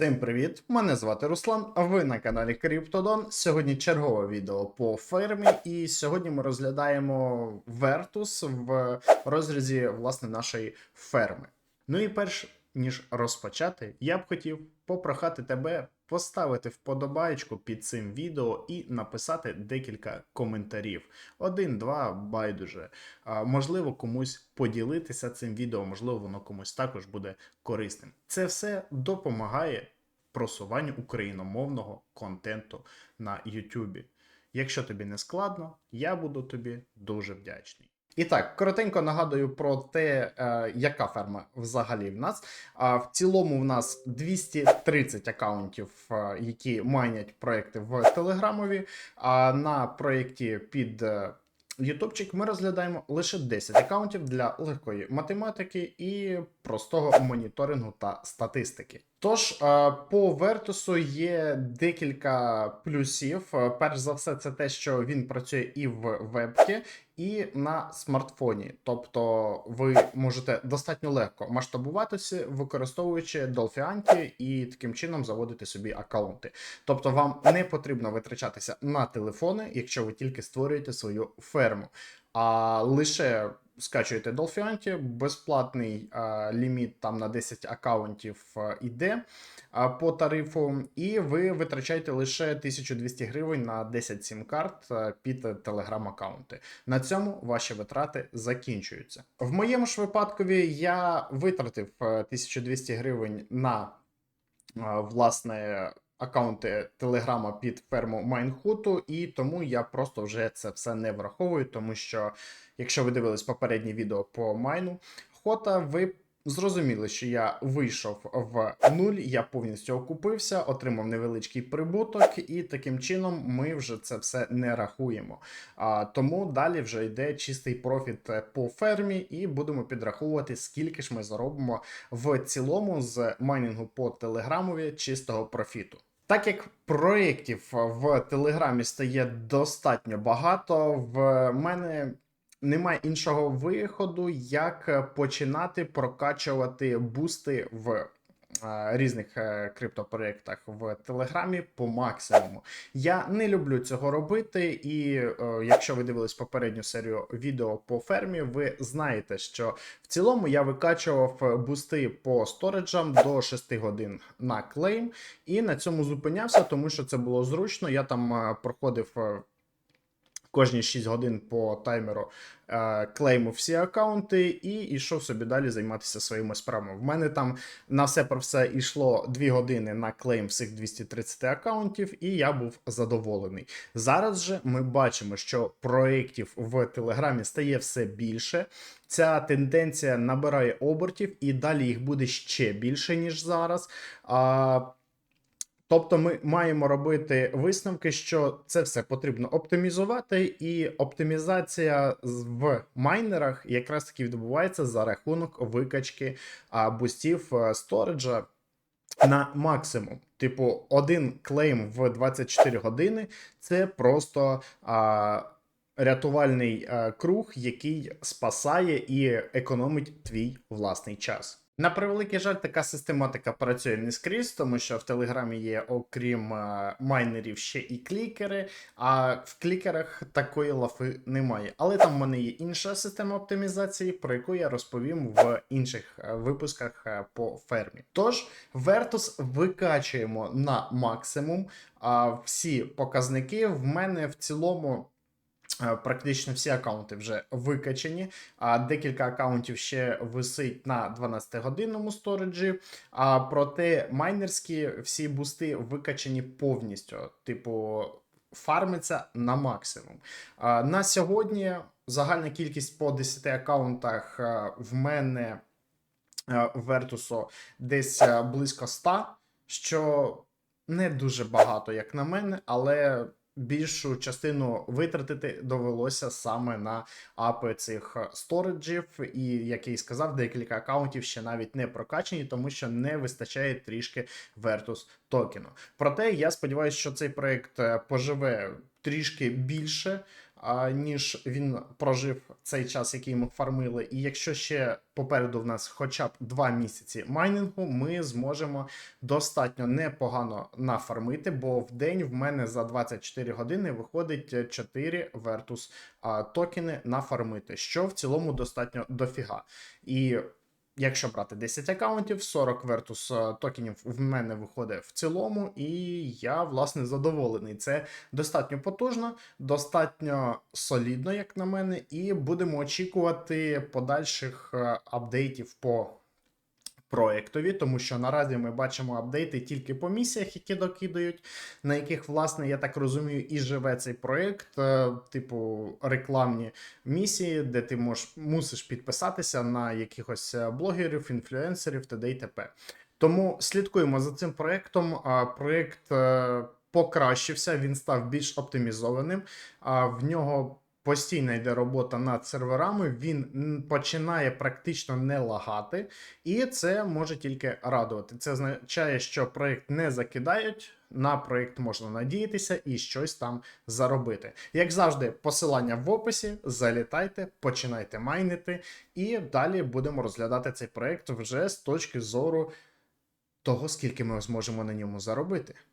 Всім привіт! Мене звати Руслан, ви на каналі Криптодон. Сьогодні чергове відео по фермі, і сьогодні ми розглядаємо Вертус в розрізі власне нашої ферми. Ну і перш ніж розпочати, я б хотів попрохати тебе поставити вподобайку під цим відео і написати декілька коментарів. Один, два, байдуже. А, можливо, комусь поділитися цим відео, можливо, воно комусь також буде корисним. Це все допомагає просуванню україномовного контенту на YouTube. Якщо тобі не складно, я буду тобі дуже вдячний. І так, коротенько нагадую про те, е, яка ферма взагалі в нас. А в цілому в нас 230 акаунтів, е, які майнять проекти в Телеграмові. А на проєкті під е, Ютубчик ми розглядаємо лише 10 акаунтів для легкої математики і простого моніторингу та статистики. Тож по Вертусу є декілька плюсів. Перш за все, це те, що він працює і в вебці, і на смартфоні. Тобто ви можете достатньо легко масштабуватися, використовуючи Dolphianti і таким чином заводити собі акаунти. Тобто вам не потрібно витрачатися на телефони, якщо ви тільки створюєте свою ферму. А лише скачуєте Dolphianti, безплатний а, ліміт там на 10 акаунтів а, іде а, по тарифу, і ви витрачаєте лише 1200 гривень на 10 сім-карт під телеграм-аккаунти. На цьому ваші витрати закінчуються. В моєму ж випадкові я витратив е, 1200 гривень на власне. Аккаунти Телеграма під ферму Майнхуту, і тому я просто вже це все не враховую, тому що якщо ви дивились попереднє відео по майну Хота, ви зрозуміли, що я вийшов в нуль, я повністю окупився, отримав невеличкий прибуток, і таким чином ми вже це все не рахуємо. А, тому далі вже йде чистий профіт по фермі, і будемо підраховувати, скільки ж ми заробимо в цілому з майнінгу по телеграмові чистого профіту. Так як проєктів в Телеграмі стає достатньо багато, в мене немає іншого виходу, як починати прокачувати бусти в різних е, криптопроєктах в Телеграмі по максимуму. Я не люблю цього робити, і е, якщо ви дивились попередню серію відео по фермі, ви знаєте, що в цілому я викачував бусти по сториджам до 6 годин на клейм, і на цьому зупинявся, тому що це було зручно. Я там е, проходив. Кожні 6 годин по таймеру е, клеймив всі аккаунти і йшов собі далі займатися своїми справами. В мене там на все про все йшло 2 години на клейм всіх 230 аккаунтів, і я був задоволений. Зараз же ми бачимо, що проєктів в Телеграмі стає все більше. Ця тенденція набирає обертів, і далі їх буде ще більше, ніж зараз. А, Тобто ми маємо робити висновки, що це все потрібно оптимізувати, і оптимізація в майнерах якраз таки відбувається за рахунок викачки бустів е, сториджа на максимум. Типу, один клейм в 24 години це просто а, рятувальний а, круг, який спасає і економить твій власний час. На превеликий жаль, така систематика працює не скрізь, тому що в Телеграмі є, окрім е, майнерів, ще і клікери, а в клікерах такої лафи немає. Але там в мене є інша система оптимізації, про яку я розповім в інших е, випусках е, по фермі. Тож, Vertus викачуємо на максимум а, всі показники. В мене в цілому. Е, Практично всі аккаунти вже викачені, а декілька аккаунтів ще висить на 12-годинному сториджі. А проте майнерські всі бусти викачені повністю. Типу, фармиться на максимум. А, на сьогодні загальна кількість по 10 аккаунтах е, в мене е, Вертусу десь близько 100, що не дуже багато, як на мене, але більшу частину витратити довелося саме на апи цих сториджів, і як я і сказав, декілька аккаунтів ще навіть не прокачені, тому що не вистачає трішки Vertus токену. Проте я сподіваюся, що цей проект е, поживе трішки більше. Ніж він прожив цей час, який ми фармили. І якщо ще попереду в нас хоча б 2 місяці майнінгу, ми зможемо достатньо непогано нафармити, бо в день в мене за 24 години виходить 4 Vertus а, токени нафармити, що в цілому достатньо дофіга. І Якщо брати 10 аккаунтів, 40 Vertus е, токенів в мене виходить в цілому, і я власне задоволений. Це достатньо потужно, достатньо солідно, як на мене, і будемо очікувати подальших е, апдейтів по проектові, тому що наразі ми бачимо апдейти тільки по місіях, які докидають, на яких, власне, я так розумію, і живе цей проект, е, типу рекламні місії, де ти можеш, мусиш підписатися на якихось е, блогерів, інфлюенсерів т.д. і т.п. Тому слідкуємо за цим проектом. Проект е, покращився, він став більш оптимізованим. А в нього постійно йде робота над серверами. Він починає практично не лагати, і це може тільки радувати. Це означає, що проект не закидають. На проект можна надіятися і щось там заробити. Як завжди, посилання в описі. Залітайте, починайте майнити, і далі будемо розглядати цей проект вже з точки зору того, скільки ми зможемо на ньому заробити.